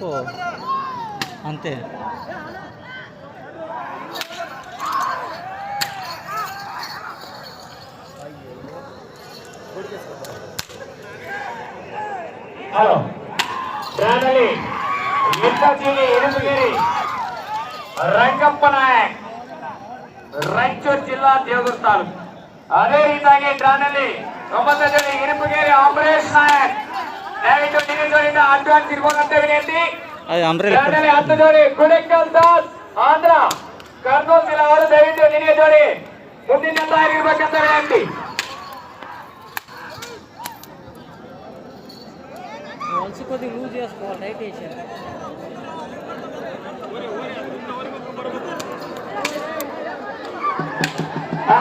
పట్టుకో రెండు పట్టుకో అంతే ಹಲೋ ಡ್ರಾನಲ್ಲಿ ಎತ್ತಚೀನಿ ಇರುಮಗಿರಿ ರಂಗಪ್ಪ ನಾಯಕ್ ರಾಯಚೂರು ಜಿಲ್ಲಾ ದೇವಗುರು ತಾಲೂಕು ಅದೇ ರೀತಿಯಾಗಿ ಡ್ರಾನಲ್ಲಿ ಒಂಬತ್ತು ಜನ ಇರುಮಗಿರಿ ಅಂಬರೀಶ್ ನಾಯಕ್ ದಯವಿಟ್ಟು ನಿನ್ನ ಜೋಡಿಯಿಂದ ಅಡ್ವಾನ್ಸ್ ಇರ್ಬೋದಂತ ವಿನಂತಿ అది అంబ్రెలా ಡ್ರಾನಲ್ಲಿ ಹತ್ತು ಜೋಡಿ ಗುಡಿಕಲ್ ದಾಸ್ ಆಂಧ್ರ ಕರ್ನೂಲ್ ಜಿಲ್ಲಾ ಅವರು ದಯವಿಟ್ಟು ನಿನಗೆ ಜೋಡಿ ಮುಂದಿನ ತಯಾರಿರ್ಬೇಕಂತ ವಿನಂತಿ వలసి కొద్ది లూజ్ చేసుకోవాలి టైట్ వేసారు ఆ,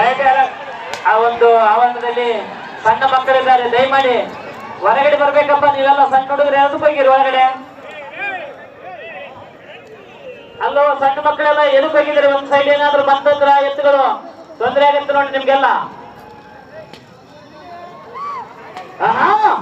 ದಯವಿಟ್ಟು ಆ ಒಂದು ಆವರಣದಲ್ಲಿ ಸಣ್ಣ ಮಕ್ಕಳಿದ್ದಾರೆ ದಯಮಾಡಿ ಹೊರಗಡೆ ಬರ್ಬೇಕಪ್ಪ, ನೀವೆಲ್ಲ ಸಣ್ಣ ಹುಡುಗರು ಎರಡು ಹೋಗಿರಿ ಹೊರಗಡೆ ಅಲ್ಲೋ, ಸಣ್ಣ ಮಕ್ಕಳೆಲ್ಲ ಎದು ಹೋಗಿದ್ದೀರಿ? ಒಂದ್ ಸೈಡ್ ಏನಾದ್ರು ಬಂತಂದ್ರ ಎತ್ತುಗಳು. ತೊಂದರೆ ಆಗುತ್ತೆ ನೋಡಿ ನಿಮ್ಗೆಲ್ಲ. ಆಹಾ!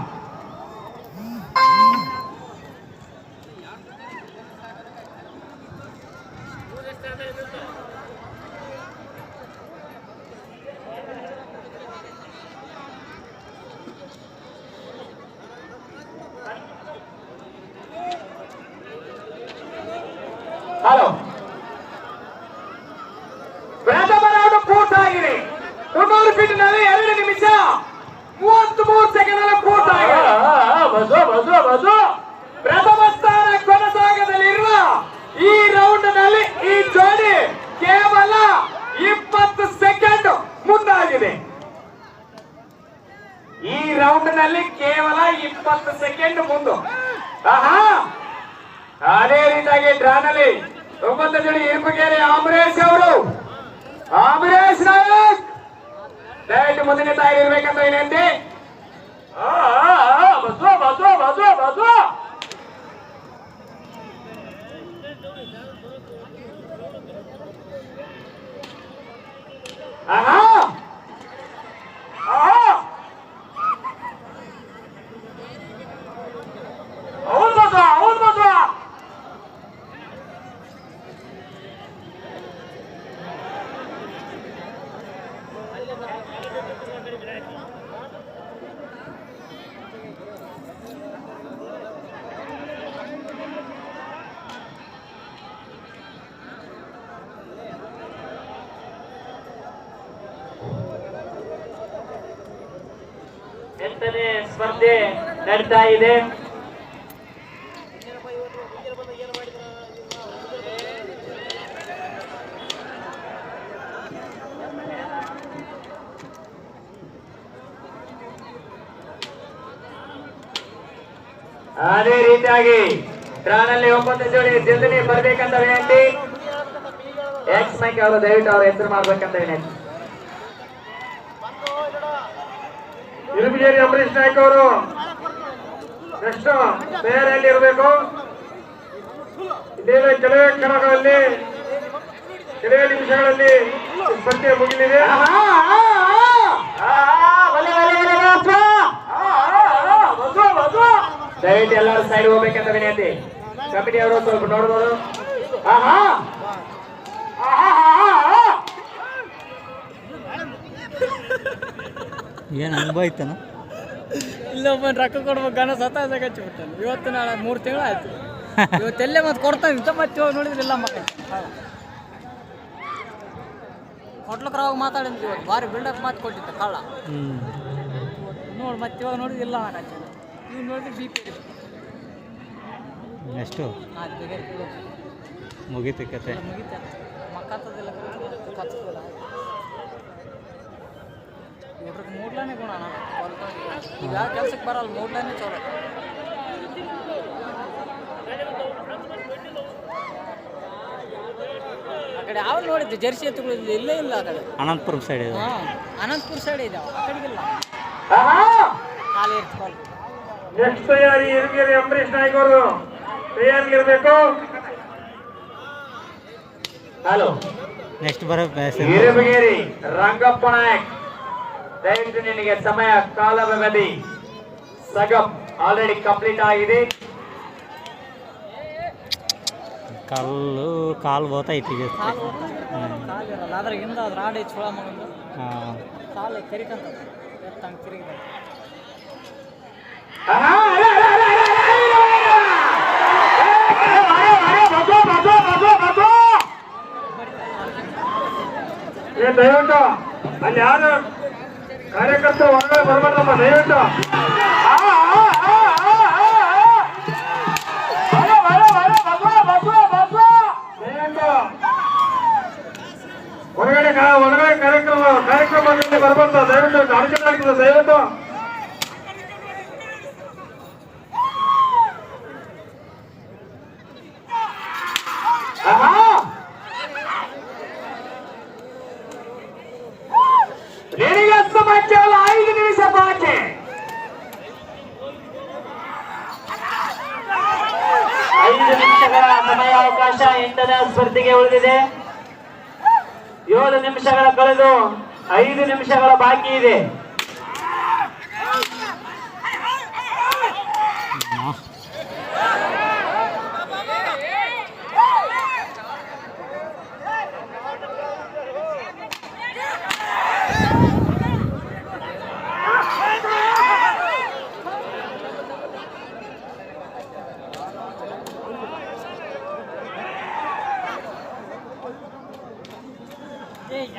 ಹಲೋ. ಪ್ರಥಮ ರೌಂಡ್ ಪೂರ್ತಾಗಿದೆ ಮುನ್ನೂರು ಫೀಟ್ನಲ್ಲಿ ಎರಡು ನಿಮಿಷ. ಮೂವತ್ತ್ ಮೂರು ಸೆಕೆಂಡ್ ಅಲ್ಲಿ ಪೂರ್ತಾಗಿದೆ ಪ್ರಥಮ ಸ್ಥಾನ ಕೊನಸಾಗದಲ್ಲಿರುವ ಈ ರೌಂಡ್ನಲ್ಲಿ ಈ ಜೋಡಿ ಕೇವಲ ಇಪ್ಪತ್ತು ಸೆಕೆಂಡ್ ಮುಂದಾಗಿದೆ. ಈ ರೌಂಡ್ನಲ್ಲಿ ಕೇವಲ ಇಪ್ಪತ್ತು ಸೆಕೆಂಡ್ ಮುಂದು. ಆಹಾ. ಅದೇ ರೀತಿಯಾಗಿ ಡ್ರಾನಲ್ಲಿ. ಒಂಬತ್ತು ಜನ ಇರುಪಗೇರಿ ಅಂಬರೀಶ್ ಅವರು ಅಂಬರೀಶ್ ನಾಯಕ್ ದಯವಿಟ್ಟು ಮುಂದಿನ ತಾಯಿ ಇರ್ಬೇಕಂತ ವಿನಂತಿ ಆ, ಆ, ಆ, ಬಸವ ಸ್ಪರ್ಧೆ ನಡೀತಾ ಇದೆ. ಅದೇ ರೀತಿಯಾಗಿ ಡ್ರಾನಲ್ಲಿ ಒಂಬತ್ತು ಜೋಡಿ ಜಲ್ದಿ ಬರ್ಬೇಕಂತ ವಿನಂತಿ. ಎಕ್ಸ್ ಮೈಕ್ ಅವರು ದಯವಿಟ್ಟು ಅವ್ರ ಹೆಸರು ಮಾಡ್ಬೇಕಂತ ವಿನಂತಿ. ಇರುಬಿಗೇರಿ ಅಂಬರೀಶ್ ನಾಯ್ಕ ಅವರು. ನೆಕ್ಸ್ಟ್ ತಯಾರಿಯಲ್ಲಿ ಇರಬೇಕು. ಇದೇನು ಕೆಲವೇ ಕ್ಷಣಗಳಲ್ಲಿ ಕೆಲವೇ ನಿಮಿಷಗಳಲ್ಲಿ ಸ್ಪರ್ಧೆ ಮುಗಿಲಿದೆ. ದಯವಿಟ್ಟು ಎಲ್ಲರೂ ಸೈಡ್ ಹೋಗ್ಬೇಕಂತ ವಿನಂತಿ. ಕಮಿಟಿ ಅವರು ಸ್ವಲ್ಪ ನೋಡ್ಬೋದು. ಆಹಾ ಆಹಾ ಏನು ಅನುಭವ ಐತನ? ಇಲ್ಲೊಬ್ಬ ರೊಕ್ಕ ಕೊಡ್ಬೇಕು ಗಣ ಸತಾಯಿಸಾಗ ಹಚ್ಚಿಬಿಟ್ಟಾನೆ. ಇವತ್ತು ನಾಳೆ ಮೂರು ತಿಂಗಳು ಆಯ್ತು. ಇವತ್ತೆಲ್ಲೇ ಮತ್ತೆ ಕೊಡ್ತಾನೆ. ಇಂಥ ಮತ್ತೆ ಇವಾಗ ನೋಡಿದ್ರೆ ಇಲ್ಲ ಹೋಟ್ಲಕ್ಕೆ ಕೊಟ್ಲಕ್ರಾಗ ಮಾತಾಡಿದ್ವಿ ಇವತ್ತು. ಭಾರಿ ಬಿಲ್ಡಪ್ ಮಾತು ಕೊಟ್ಟಿತ್ತು ಕಳ್ಳ. ನೋಡಿ ಮತ್ತೆ ಇವಾಗ ನೋಡಿದ್ರೆ ಇಲ್ಲ ಅನ್ನಕ್ಕೆ ಇವ್ ನೋಡಿದ್ರೆ ಬಿ ಪಿ ಎಷ್ಟು? ಮುಗೀತು ಕತೆ. ಮುಗಿತ ಮಕ್ಕತ್ತದಿಲ್ಲ ಕಚ್ಚದಿಲ್ಲ ಇವ್ರಿಗೆ ಮೂಡ್ಲೇ ಗುಣ ಈಗ ಕೆಲ್ಸಕ್ಕೆ ಬರಲ್ಲ ಮೂಡ್ಲೇ ಚಲೋ. ಆ ಕಡೆ ಯಾವಾಗ ನೋಡಿದ್ದು ಜರ್ಸಿ ಎತ್ತುಗಳು ಇಲ್ಲೇ ಇಲ್ಲ ಆ ಕಡೆ? ಅನಂತಪುರಂ ಸೈಡ್ ಇದೆ. ಹಾಂ ಅನಂತಪುರ ಸೈಡ್ ಇದೆ ಆ ಕಡೆಗಿಲ್ಲ ಆಹಾ ಖಾಲಿ ಇರ್ತೀವಲ್ಲ ನೆಕ್ಸ್ಟ್ ತಯಾರಿ ಇರುಗೇರಿ ಅಂಬರೀಶ್ ನಾಯ್ಕ ಅವರು ತಯಾರಿಲಿರ್ಬೇಕು ಹಲೋ ನೆಕ್ಸ್ಟ್ ಬರೋ ಹಿರೇಬಗೇರಿ ರಂಗಪ್ಪ ನಾಯಕ್. ದಯವಿಟ್ಟು ನಿನಗೆ ಸಮಯ ಕಾಲ ವ್ಯವಧಿ ಸಗ ಆಲ್ರೆಡಿ ಕಂಪ್ಲೀಟ್ ಆಗಿದೆ ಕಲ್ಲು ಕಾಲು ಬೋತೈತಿ ಈಗ ಅದ್ರ ಆಡಿ ಚುಳ ಮಗಂದು ಕಾಲು ತಿರುಗಂತ ಎತ್ತಂಗೆ ತಿರುಗಿದೆ ದಯವಿಟ್ಟು ಅಲ್ಲಿ ಯಾರು ಕಾರ್ಯಕರ್ತರು ಹೊರಗಡೆ ಬರ್ಬಾರ್ದಮ್ಮ ದಯವಿಟ್ಟು ಆ, ಆ, ಆ, ಆ, ಆ, ಆ. ಬರ, ಬರ, ಬರ, ಬಗ್ಗು, ಬಗ್ಗು, ಬಗ್ಗು. ದಯವಿಟ್ಟು ಹೊರಗಡೆ ಕಾ- ಹೊರಗಡೆ ಕಾರ್ಯಕ್ರಮ ಕಾರ್ಯಕ್ರಮದಲ್ಲಿ ಬರ್ಬಾರ್ದು ದಯವಿಟ್ಟು ಅಡಚಣೆ ಆಗ್ತದೆ ದಯವಿಟ್ಟು ಆಹಾ! ನಿನಗೆ ಸಮಯ ಕೇವಲ ಐದು ನಿಮಿಷ ಬಾಕಿ ಐದು ನಿಮಿಷಗಳ ಸಮಯಾವಕಾಶ ಇಂಧನ ಸ್ಪರ್ಧೆಗೆ ಉಳಿದಿದೆ. ಏಳು ನಿಮಿಷಗಳ ಕಳೆದು ಐದು ನಿಮಿಷಗಳ ಬಾಕಿ ಇದೆ.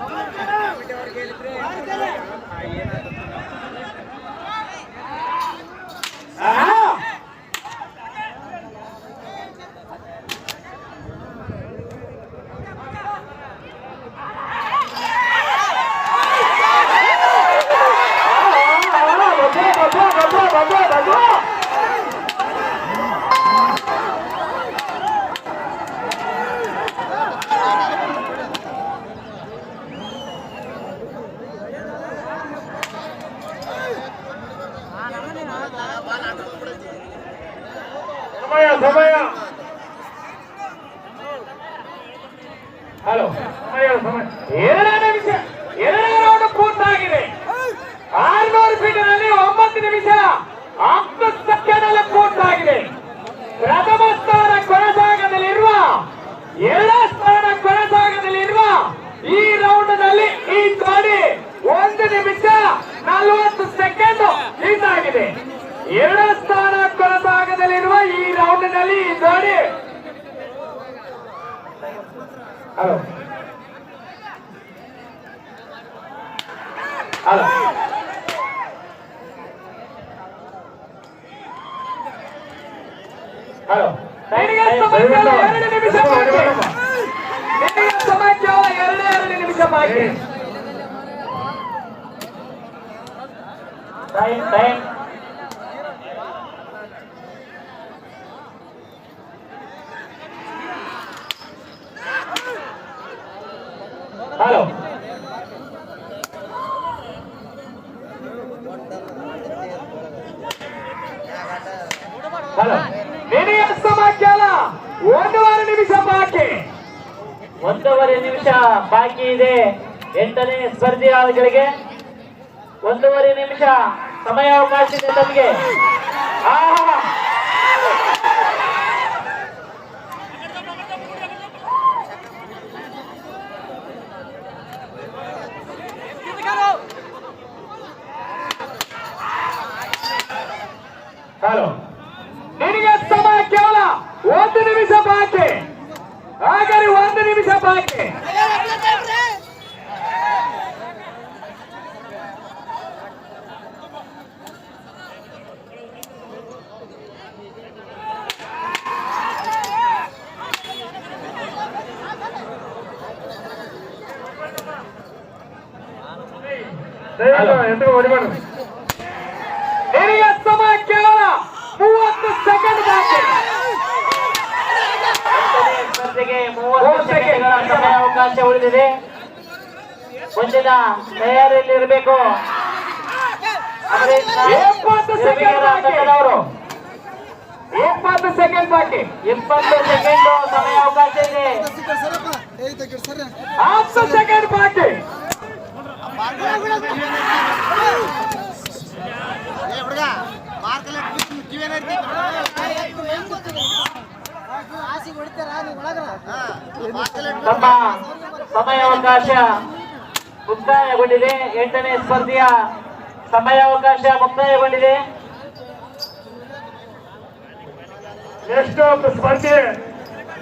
ಆಹಾ! ಹಲೋ. ಸಮಯ ಸಮಯ. ಎರಡೇ ನಿಮಿಷ. ಎರಡನೇ ರೌಂಡ್ ಪೂರ್ತಾಗಿದೆ ಆರ್ನೂರು ಫೀಟ್ನಲ್ಲಿ ಒಂಬತ್ತು ನಿಮಿಷ. ಹತ್ತು ಸೆಕೆಂಡ್ ಪೂರ್ತಾಗಿದೆ ಪ್ರಥಮ ಸ್ಥಾನ ಕೊನೆಭಾಗದಲ್ಲಿರುವ ಎರಡನೇ ಸ್ಥಾನ ಕೊನೆಭಾಗದಲ್ಲಿರುವ ಈ ರೌಂಡ್ನಲ್ಲಿ ಈ ಜೋಡಿ ಒಂದು ನಿಮಿಷ ನಲವತ್ತು ಸೆಕೆಂಡ್ ಇದಾಗಿದೆ ಎರಡನೇ ಸ್ಥಾನ ಕೊನೆಭಾಗದಲ್ಲಿರುವ ಈ ರೌಂಡ್ನಲ್ಲಿ ಈ ಜೋಡಿ ಹಲೋ ಹಲೋ ಹಲೋ ನಿನಗೆ ಸಮಯ ಕೇವಲ ಎರಡು ನಿಮಿಷ ಬಾಕಿ ನಿನಗೆ ಸಮಯ ಕೇವಲ ಎರಡೇ ಎರಡು ನಿಮಿಷ ಬಾಕಿ ಟೈಮ್ ಒಂದೂವರೆ ನಿಮಿಷ ಬಾಕಿ ಇದೆ. ಎಂಟನೇ ಸ್ಪರ್ಧಿಗಳಿಗೆ ಒಂದೂವರೆ ನಿಮಿಷ ಸಮಯಾವಕಾಶ ಇದೆ ತಮಗೆ. ಹಲೋ. ನಿನಗೆ ಸಮಯ ಕೇವಲ ಒಂದು ನಿಮಿಷ ಬಾಕಿ. ಹಾಗಾದ್ರೆ ಒಂದು ನಿಮಿಷ ಬಾಕಿ. ನಿನಗೆ ಸಮಯ ಕೇವಲ ಮೂವತ್ತು ಸೆಕೆಂಡ್ ಬಾಕಿ. ಸ್ಪರ್ಧೆಗೆ ಮೂವತ್ತು ಸೆಕೆಂಡ್ಗಳ ಸಮಯಾವಕಾಶ ಉಳಿದಿದೆ. ಮುಂದಿನ ತಯಾರಿಯಲ್ಲಿ ಇರಬೇಕು. ಎಪ್ಪತ್ತು ಸೆಕೆಂಡ್ ಬಾಕಿ. ಇಪ್ಪತ್ತು ಸೆಕೆಂಡ್ ಸಮಯ ಅವಕಾಶ ಇದೆ. ಹತ್ತು ಸೆಕೆಂಡ್ ಬಾಕಿ. ಹುಡುಗ ಮಾರ್ಕಲ್ಲಿ ಕಿವೇನ ತಮ್ಮ ಸಮಯಾವಕಾಶ ಮುಕ್ತಾಯಗೊಂಡಿದೆ. ಎಂಟನೇ ಸ್ಪರ್ಧೆಯ ಸಮಯಾವಕಾಶ ಮುಕ್ತಾಯಗೊಂಡಿದೆ. ಎಷ್ಟೊಂದು ಸ್ಪರ್ಧೆ.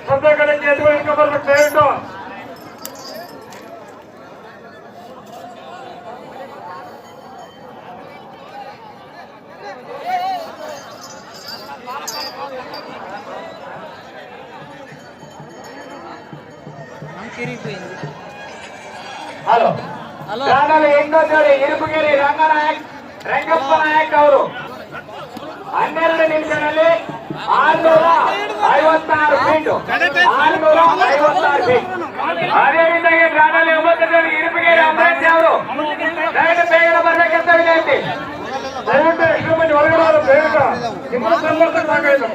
ಸ್ಪರ್ಧೆಗಳಿಗೆ ಎದುರು ಬರಬೇಕು ದಯವಿಟ್ಟು. ಹಲೋ. ಹಲೋ. ಚಾನಲ್ ಇನ್ನೊಂದು ನೋಡಿ ಇರುಪುಗಿರಿ ರಂಗನಾಯಕ್ ರಂಗಪ್ಪ ನಾಯಕ್ ಅವರು. ಹನ್ನೆರಡು ನಿಮಿಷದಲ್ಲಿ ಆರ್ನೂರ ಐವತ್ತಾರು ಫೀಟ್ ಆರ್ನೂರ ಐವತ್ತಾರು ಫೀಟ್ ಅದೇ ರೀತಿಯಾಗಿ ಚಾನಲ್ ಒಂಬತ್ತರಲ್ಲಿ ಇರುಪುಗೇರಿ ಅಮರೇಶ್ ಅವರು. ದಯವಿಟ್ಟು ಬೇಗ ಬರ್ಬೇಕಂತ ವಿನಂತಿ. ದಯವಿಟ್ಟು ಎಷ್ಟು ಮಂದಿ ಒಳಗಡೆ ಬೇಗ. ನಿಮ್ಮ ಸಂಪರ್ಕ ಸಾಕಾಯ್ತು.